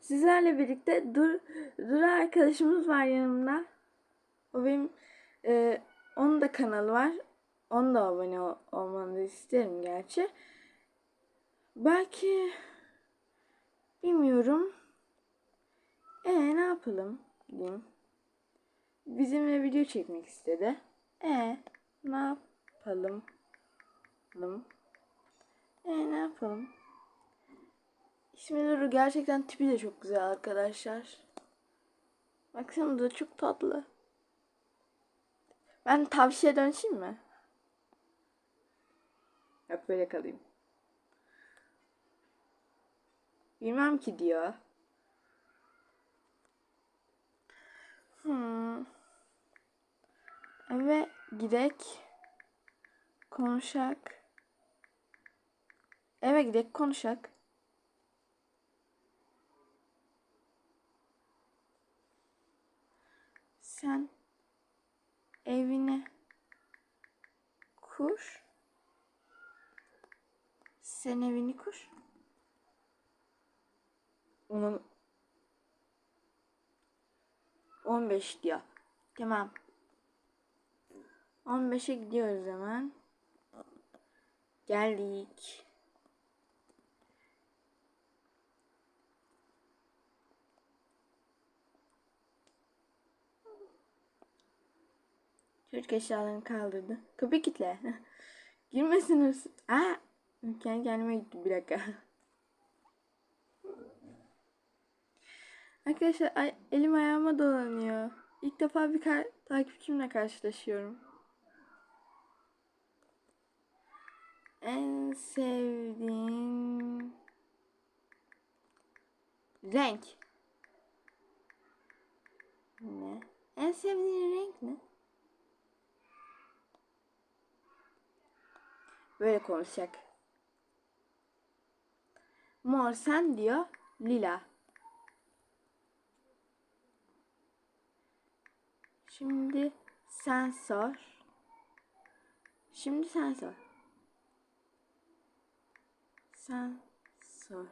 Sizlerle birlikte Dur Dur arkadaşımız var yanımda. O benim e, onun da kanalı var. Onun da abone ol, olmanızı isterim gerçi. Belki bilmiyorum. E ne yapalım diyeyim. Bizimle video çekmek istedi. E ne yapalım? E ne yapalım? İsmi Nuru gerçekten tipi de çok güzel arkadaşlar. Baksanıza çok tatlı. Ben tavşiye dönüşeyim mi? Hep böyle kalayım. Bilmem ki diyor. Hmm. Eve gidek konuşak. Eve gidek konuşak. Sen evine kur. Sen evini kur. Onun 15 diyor. Tamam. 15'e gidiyoruz hemen. Geldik. Çocuk eşyalarını kaldırdı. Kapıyı kilitle. Girmesin hırsız. Aa! Kendi kendime gitti bir dakika. Arkadaşlar ay, elim ayağıma dolanıyor. İlk defa bir kar- takipçimle karşılaşıyorum. En sevdiğin renk ne? En sevdiğin renk ne? Böyle konuşacak. Mor sen diyor. Lila. Şimdi sen sor. Şimdi sen sor. Sen sor.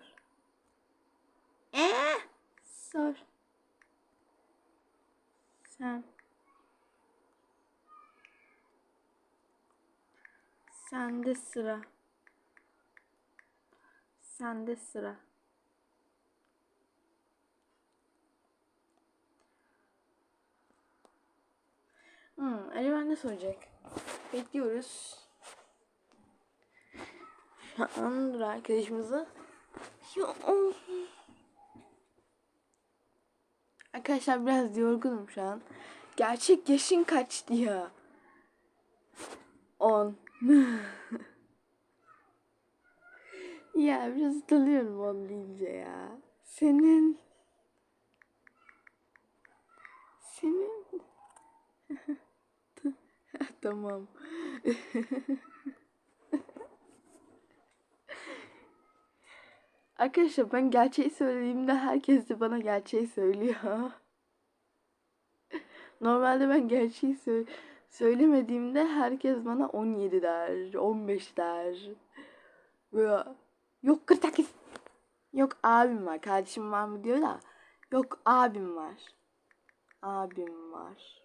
Ee, sor. Sen. Sende sıra. Sende sıra. Hmm, Ali ben ne soracak? Bekliyoruz. Şu an dur arkadaşımızı. Arkadaşlar biraz yorgunum şu an. Gerçek yaşın kaçtı ya? 10. ya biraz utanıyorum on deyince ya. Senin senin tamam. Arkadaşlar ben gerçeği söylediğimde herkes de bana gerçeği söylüyor. Normalde ben gerçeği sö söylemediğimde herkes bana 17 der, 15 der. Böyle yok 48. Yok abim var, kardeşim var mı diyor da. Yok abim var. Abim var.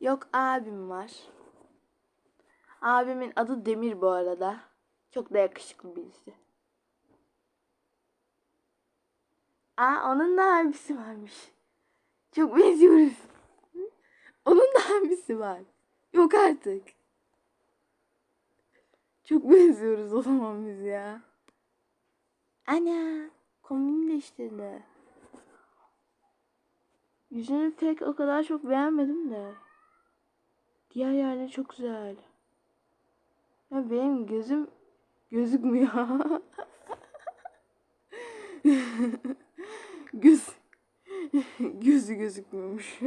Yok abim var. Abimin adı Demir bu arada. Çok da yakışıklı birisi. Aa onun da abisi varmış. Çok benziyoruz. Onun da abisi var. Yok artık. Çok benziyoruz o zaman biz ya. Ana kombini değiştirdi. Yüzünü pek o kadar çok beğenmedim de. Diğer yerleri çok güzel. Ya benim gözüm gözükmüyor. Göz gözü gözükmüyormuş.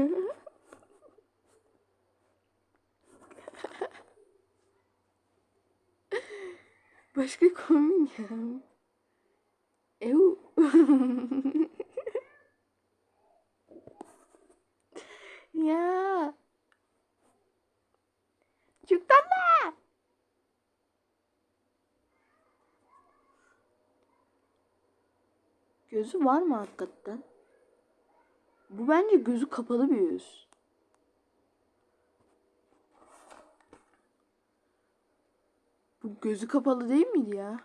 Başka kombin ya. Ev. ya. Çok tatlı. Gözü var mı hakikaten? Bu bence gözü kapalı bir yüz. Bu gözü kapalı değil miydi ya?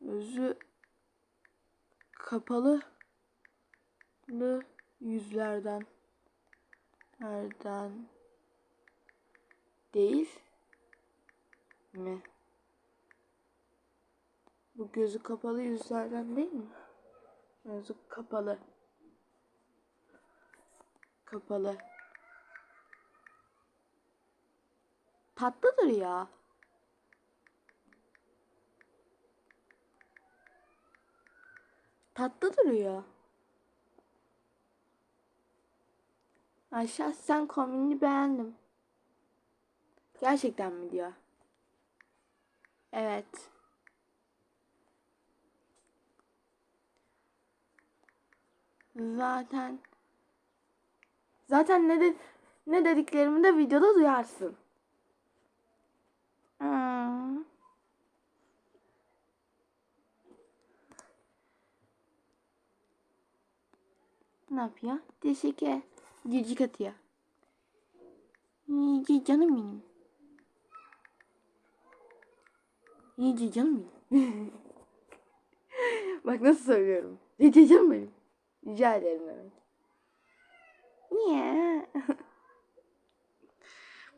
Gözü kapalı yüzlerden nereden değil mi? Bu gözü kapalı yüzlerden değil mi? Gözü kapalı. Kapalı. Tatlıdır ya. Tatlı duruyor. Ay şahsen kombinini beğendim. Gerçekten mi diyor? Evet. Zaten zaten ne de ne dediklerimi de videoda duyarsın. Hmm. Ne yapıyor? Teşekkür. Cicik atıyor. İyice canım benim. İyice canım benim. Bak nasıl söylüyorum. İyice canım benim. Rica ederim evet. Niye?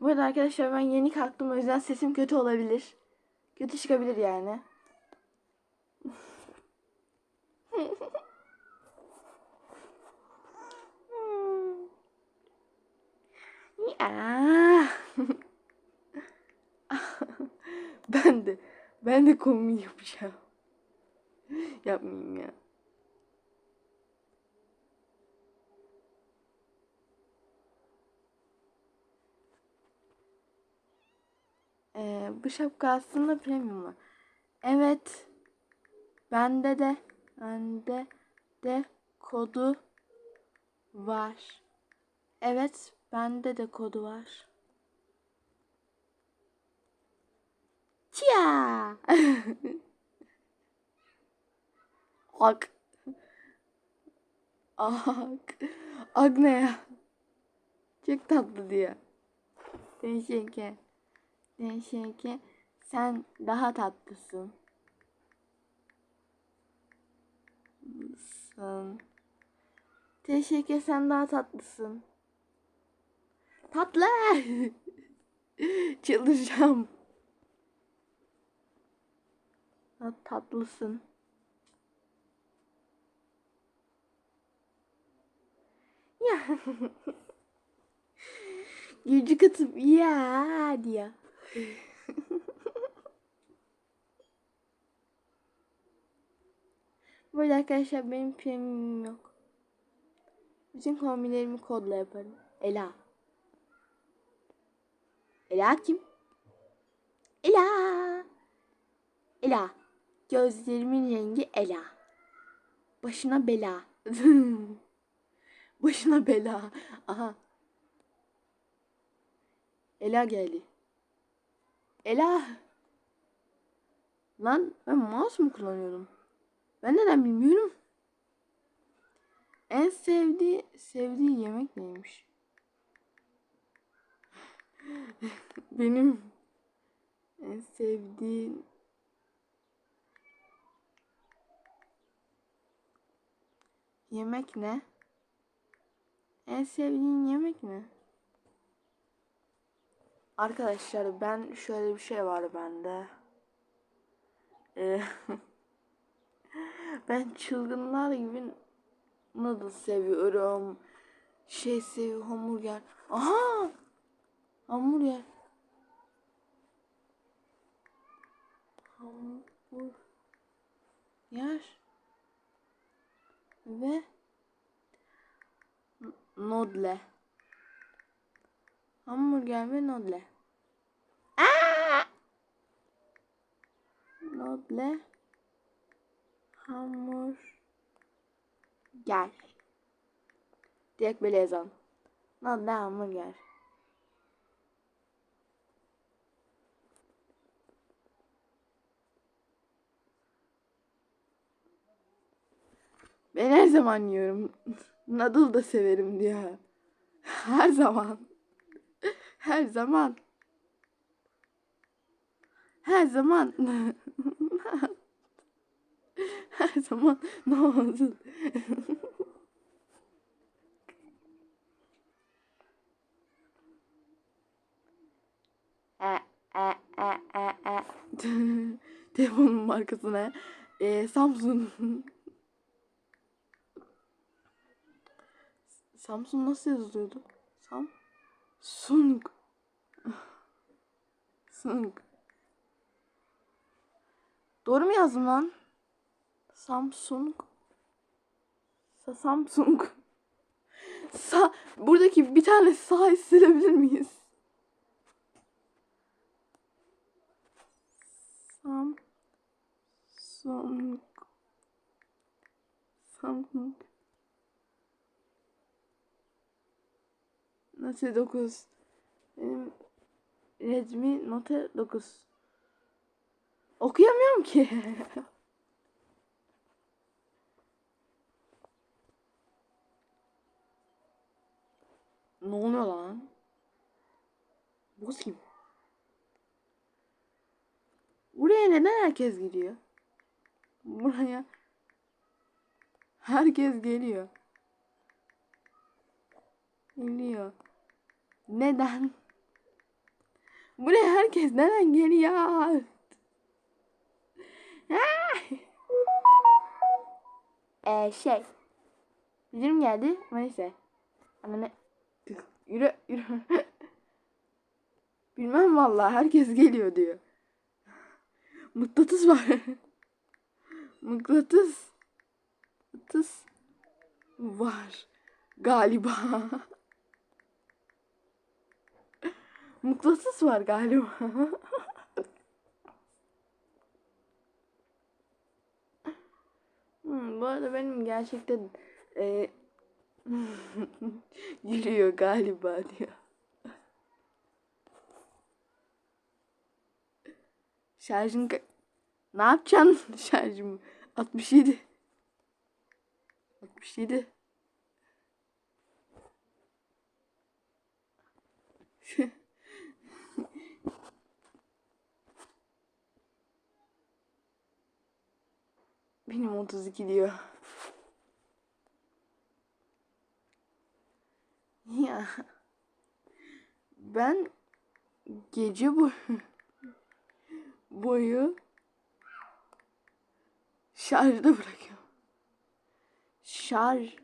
Bu arada arkadaşlar ben yeni kalktım o yüzden sesim kötü olabilir. Kötü çıkabilir yani. Ya. ben de ben de komik yapacağım. Yapmayayım ya. Ee, bu şapka aslında premium? Evet. Bende de bende de kodu var. Evet, bende de kodu var. Chia. Ak. Ak. Ak ne ya? Çok tatlı diye. Teşekkür. Teşekkür. Sen daha tatlısın. Sen. Teşekkür sen daha tatlısın. Tatlı. Çıldıracağım. Tatlısın. Ya. Gülcük atıp ya diye. Böyle arkadaşlar benim premium yok. Bütün kombinlerimi kodla yaparım. Ela. Ela kim? Ela. Ela. Gözlerimin rengi Ela. Başına bela. Başına bela. Aha. Ela geldi. Ela. Lan ben mouse mu kullanıyordum? Ben neden bilmiyorum. En sevdiği sevdiği yemek neymiş? Benim en sevdiğim yemek ne? En sevdiğin yemek ne? Arkadaşlar ben şöyle bir şey var bende. Ee, ben çılgınlar gibi noodle seviyorum. Şey seviyorum hamburger. Aha! Hamburger. Hamburger. Ve noodle. Hamburger ve noodle. Aa! Noodle. Hamur. Gel. Direkt böyle yazalım. Noodle hamburger. Ben her zaman yiyorum. Noodle da severim diyor. Her zaman. Her zaman. Her zaman. Her zaman noodle. E, e, e, e, e. Telefonun markası ne? Ee, Samsung. Samsung nasıl yazılıyordu? Samsung. Sung. Doğru mu yazdım lan? Samsung. Sa Samsung. Sa buradaki bir tane sağ silebilir miyiz? Samsung. Samsung. Note 9. Benim Redmi Note 9. Okuyamıyorum ki. ne oluyor lan? Bu kim? Buraya neden herkes giriyor? Buraya herkes geliyor. Geliyor. Neden? Buraya herkes neden geliyor? Eee şey. Bildirim geldi ama neyse. Anne yürü yürü. Bilmem vallahi herkes geliyor diyor. Mıknatıs var. Mıknatıs. Mıknatıs var. Galiba. Mıknatıs var galiba. hmm, bu arada benim gerçekten e, gülüyor galiba diyor. Şarjın ne yapacaksın şarjımı? 67. 67. Benim 32 diyor. Ya. Ben gece boyu boyu şarjda bırakıyorum. Şarj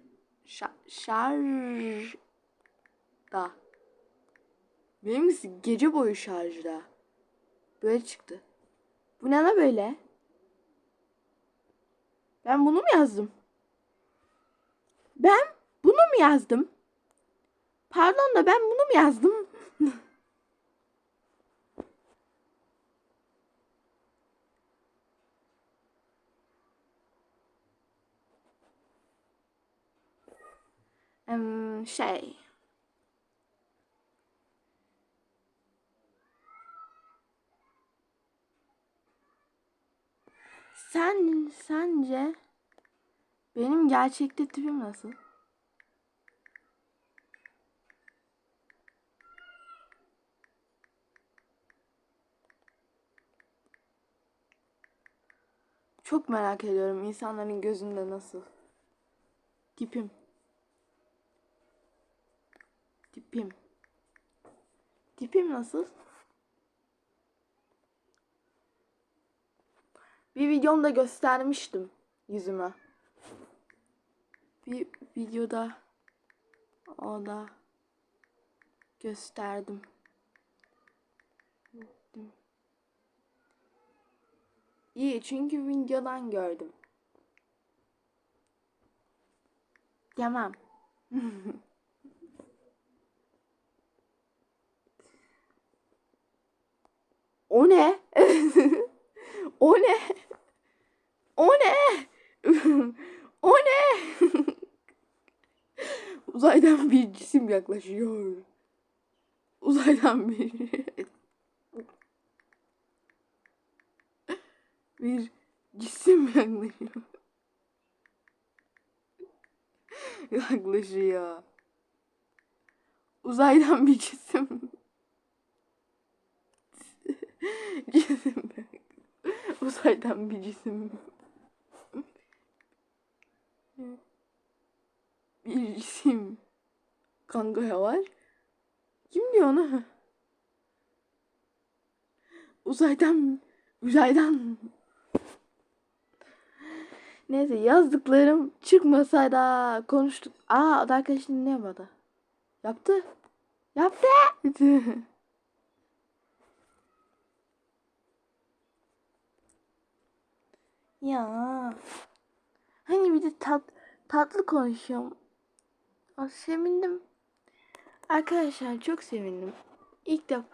şa, şarj da. Gece boyu şarjda. Böyle çıktı. Bu ne böyle? Ben bunu mu yazdım? Ben bunu mu yazdım? Pardon da ben bunu mu yazdım? Şey. Sen sence benim gerçekte tipim nasıl? Çok merak ediyorum insanların gözünde nasıl. Tipim. Tipim. Tipim nasıl? Bir videomda göstermiştim yüzüme. Bir videoda o da gösterdim. İyi çünkü videodan gördüm. Tamam. o ne? o ne? O ne? o ne? Uzaydan bir cisim yaklaşıyor. Uzaydan bir bir cisim yaklaşıyor. Yaklaşıyor. Uzaydan bir cisim. cisim. Uzaydan bir cisim. Bir cisim. Kanka ya var. Kim diyor onu? Uzaydan, uzaydan. Neyse yazdıklarım çıkmasa da konuştuk. Aa o da ne yapmadı? Yaptı. Yaptı. ya. Hani bir de tat, tatlı konuşuyorum. Aa, sevindim. Arkadaşlar çok sevindim. İlk defa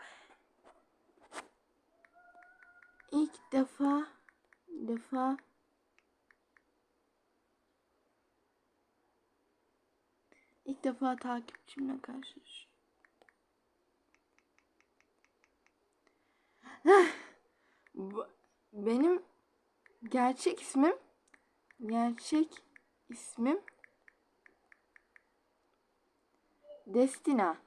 ilk defa defa ilk defa takipçimle karşılaşıyorum. Benim gerçek ismim gerçek ismim Destina.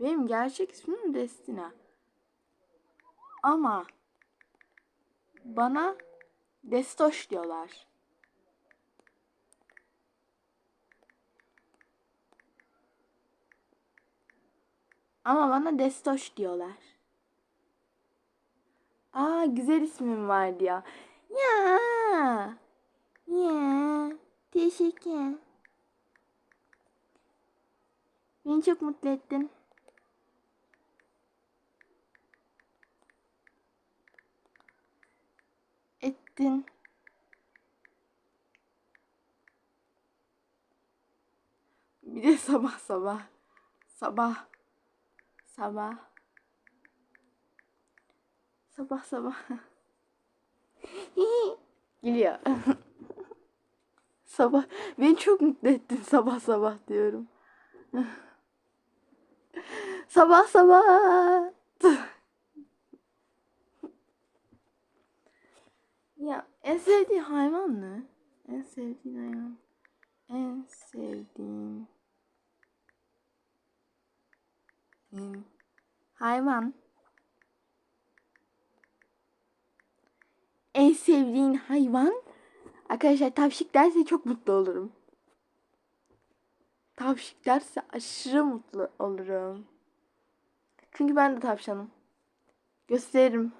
Benim gerçek ismim Destina. Ama bana Destoş diyorlar. Ama bana Destoş diyorlar. Aa güzel ismim vardı ya. Ya. Ya. Teşekkür. Beni çok mutlu ettin. Ettin. Bir de sabah sabah. Sabah. Sabah. Sabah sabah. Geliyor. sabah. Beni çok mutlu ettin sabah sabah diyorum. sabah sabah. ya en sevdiğin hayvan ne? En sevdiğin hayvan. En sevdiğin en hayvan. En sevdiğin hayvan. Arkadaşlar tavşik derse çok mutlu olurum. Tavşik derse aşırı mutlu olurum. Çünkü ben de tavşanım. Gösteririm.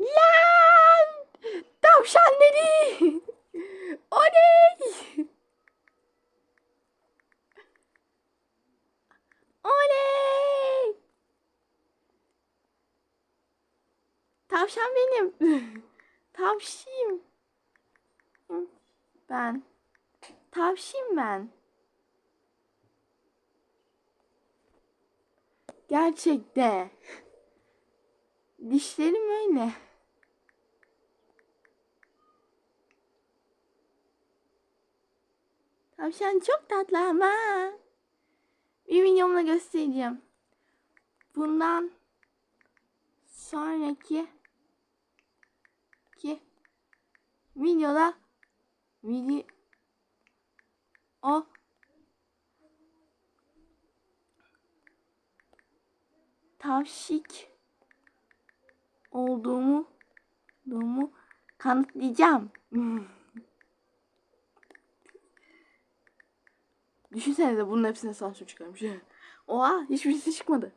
Lan! Tavşan dedi. Oley! Tavşan benim. Tavşim. Ben. Tavşim ben. Gerçekte. Dişlerim öyle. Tavşan çok tatlı ama. Bir videomda göstereceğim. Bundan sonraki ki videoda video o tavşik olduğumu olduğumu kanıtlayacağım. Düşünsenize bunun hepsine sansür çıkarmış. Oha hiçbirisi çıkmadı.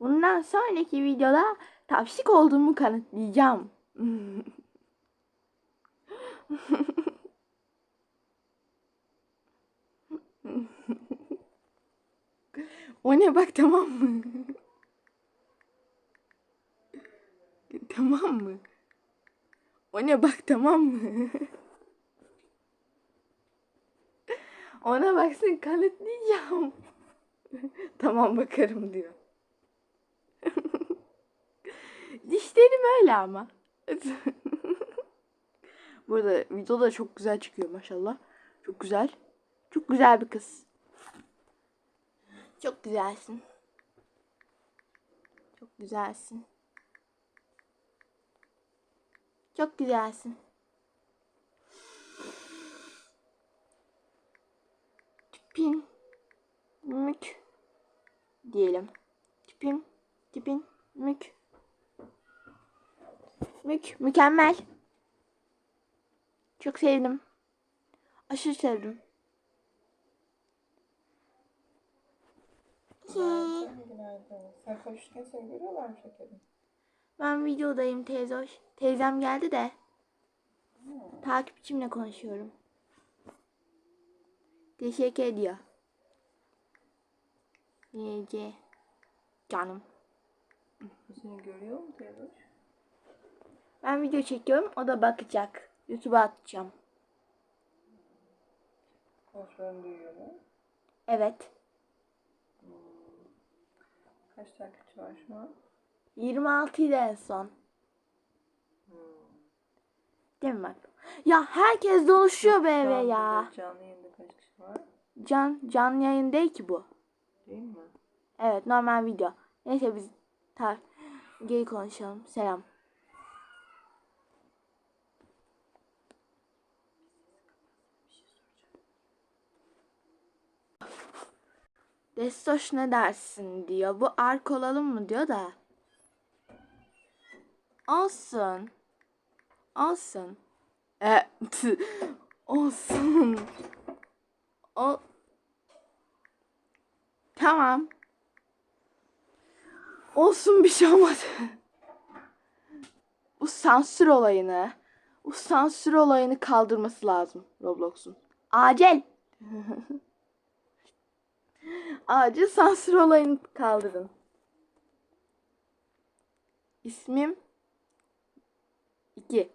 Bundan sonraki videoda tavşik olduğumu kanıtlayacağım. o ne bak tamam mı? tamam mı? O ne bak tamam mı? Ona baksın kanıtlayacağım. tamam bakarım diyor. Dişlerim öyle ama. Burada videoda çok güzel çıkıyor maşallah. Çok güzel. Çok güzel bir kız. Çok güzelsin. Çok güzelsin. Çok güzelsin. Tipin mük diyelim. Tipin tipin mük mük mükemmel. Çok sevdim. Aşırı sevdim. Günaydın, günaydın. Sen konuşurken seni görüyorlar mı şekerim? Ben videodayım teyze hoş. Teyzem geldi de Hmm. takipçimle konuşuyorum. Teşekkür ediyor. YC. Canım. Seni görüyor mu teyze? Ben video çekiyorum. O da bakacak. YouTube'a atacağım. Konuşmalarını duyuyor mu? Evet. Kaç takipçi var şu an? 26 idi en son. Hmm. Değil mi bak? Ya herkes dolaşıyor be eve ya. Canlı yayında kaç kişi var? Can, canlı yayın değil ki bu. Değil mi? Evet normal video. Neyse biz tar geri konuşalım. Selam. Destoş ne dersin diyor. Bu ark olalım mı diyor da. Olsun. Olsun. E, olsun. O Tamam. Olsun bir şey olmadı. Bu sansür olayını, bu sansür olayını kaldırması lazım Roblox'un. Acil. Acil sansür olayını kaldırın. İsmim 2.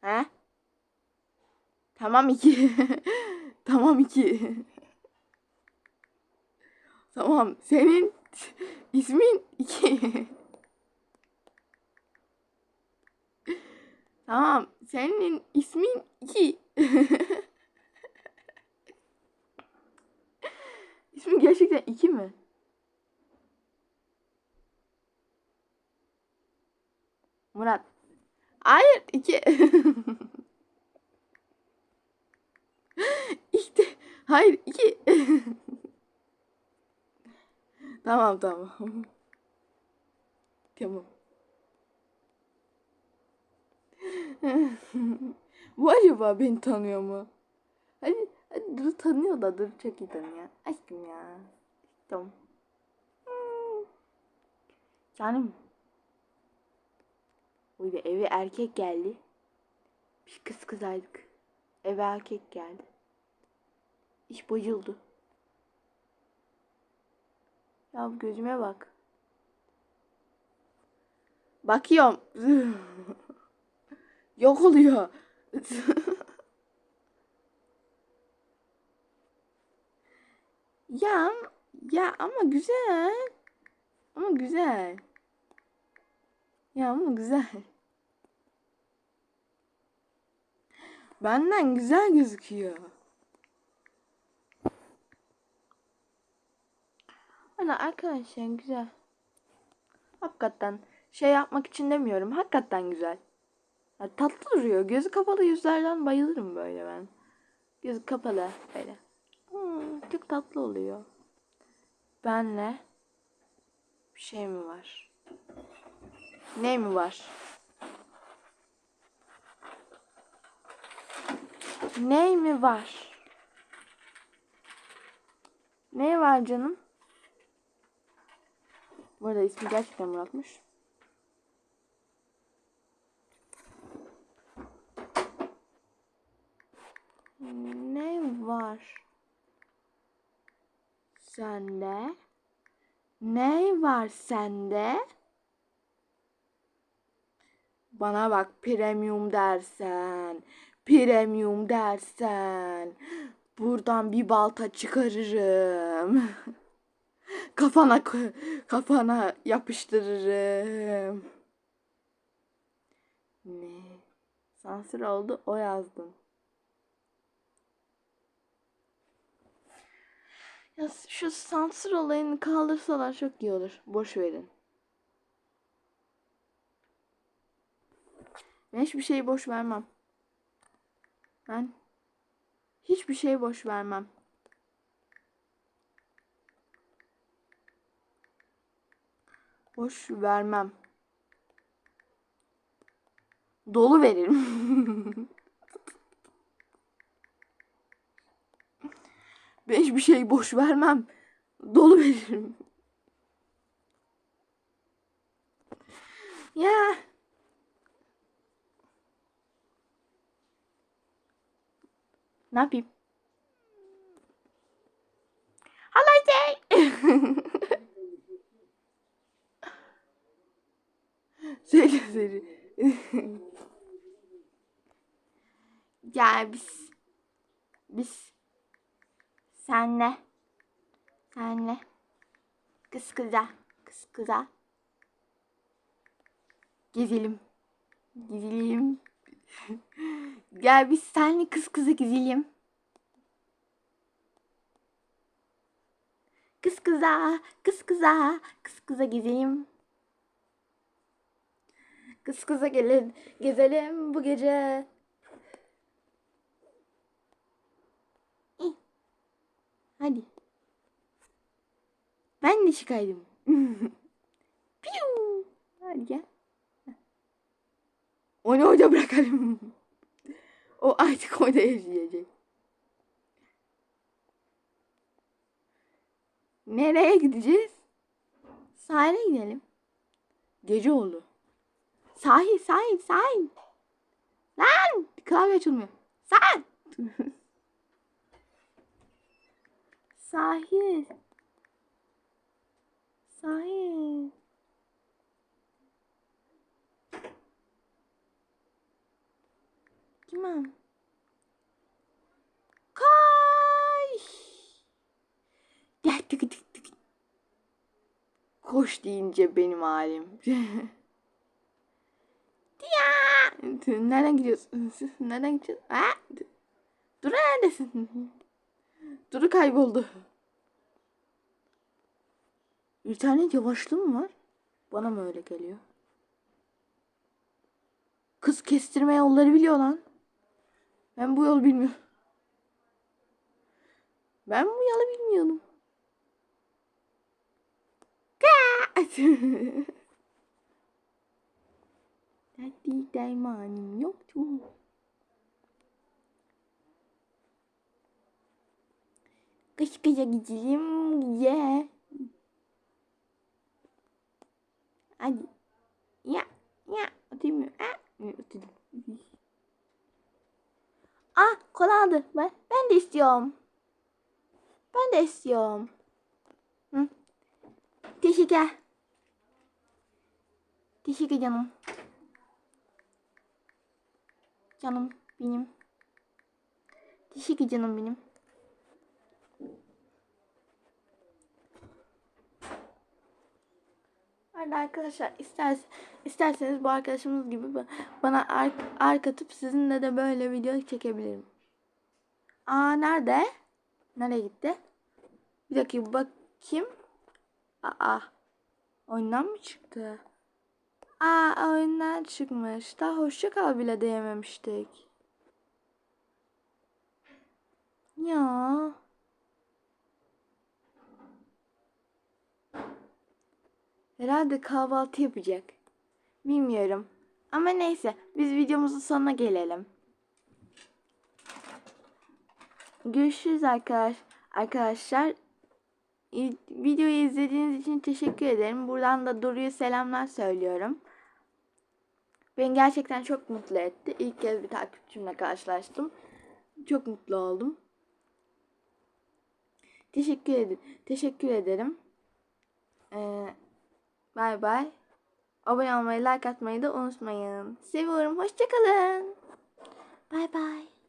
He? Tamam 2. tamam 2. Tamam. Senin ismin 2. tamam. Senin ismin 2. İsmin gerçekten 2 mi? Murat. Hayır 2. işte. Hayır 2. Tamam tamam. tamam. Bu acaba beni tanıyor mu? Hadi, hadi dur tanıyor da dur çok iyi tanıyor. Aşkım ya. Tamam. Hmm. Canım. Uydu eve erkek geldi. Biz kız kızaydık. Eve erkek geldi. İş bozuldu. Ya gözüme bak. Bakıyorum. Yok oluyor. ya ya ama güzel. Ama güzel. Ya ama güzel. Benden güzel gözüküyor. Hani arkadaşlar güzel. Hakikaten şey yapmak için demiyorum. Hakikaten güzel. Ya tatlı duruyor. Gözü kapalı yüzlerden bayılırım böyle ben. Gözü kapalı böyle. Çok tatlı oluyor. Benle bir şey mi var? Ne mi var? Ne mi var? Ne var canım? Bu arada ismi gerçekten Murat'mış. Ne var? Sende? Ne var sende? Bana bak premium dersen, premium dersen buradan bir balta çıkarırım. kafana kafana yapıştırırım. Ne? Sansür oldu o yazdım. Şu sansür olayını kaldırsalar çok iyi olur. Boş verin. Ben hiçbir şeyi boş vermem. Ben hiçbir şey boş vermem. Boş vermem. Dolu veririm. ben hiçbir şey boş vermem. Dolu veririm. Ya. Ne yapayım? Hello day. söyle söyle. ya biz biz senle senle kız kıza kız kıza gezelim gezelim Gel biz senle kız kıza gezelim. Kız kıza, kız kıza, kız kıza gezelim. Kız kıza gelin, gezelim bu gece. Hadi. Ben de çıkaydım. Piu. Hadi gel. Onu orada bırakalım. O artık orada yaşayacak. Nereye gideceğiz? Sahile gidelim. Gece oldu. Sahil, sahil, sahil. Lan! Klavye açılmıyor. Sahil. sahil. Sahil. Tamam. Kay. Gel tık tık tık. Koş deyince benim halim. Nereden gidiyorsun? Nereden gidiyorsun? Ha? Duru neredesin? Duru kayboldu. İnternet yavaşlığı mı var? Bana mı öyle geliyor? Kız kestirme yolları biliyor lan. Ben bu yolu bilmiyorum. Ben bu yolu bilmiyordum. Hadi dermanım yoktu. Kış kışa gidelim ye. Hadi. Ya ya ötemiyor. Ah. Ötüdüm. Ah kola aldı. Ben, ben de istiyorum. Ben de istiyorum. Hı. Teşekkür. Teşekkür canım. Canım benim. Teşekkür canım benim. Hadi arkadaşlar ister, isterseniz bu arkadaşımız gibi ba- bana ark, ark atıp sizinle de böyle video çekebilirim. Aa nerede? Nereye gitti? Bir dakika bakayım. Aa oyundan mı çıktı? Aa oyundan çıkmış. Daha hoşça kal bile diyememiştik. Ya. Herhalde kahvaltı yapacak. Bilmiyorum. Ama neyse biz videomuzun sonuna gelelim. Görüşürüz arkadaş arkadaşlar. Videoyu izlediğiniz için teşekkür ederim. Buradan da Duru'ya selamlar söylüyorum. Beni gerçekten çok mutlu etti. İlk kez bir takipçimle karşılaştım. Çok mutlu oldum. Teşekkür ederim. Teşekkür ederim. Ee, Bay bay. Abone olmayı, like atmayı da unutmayın. Seviyorum. Hoşçakalın. Bay bay.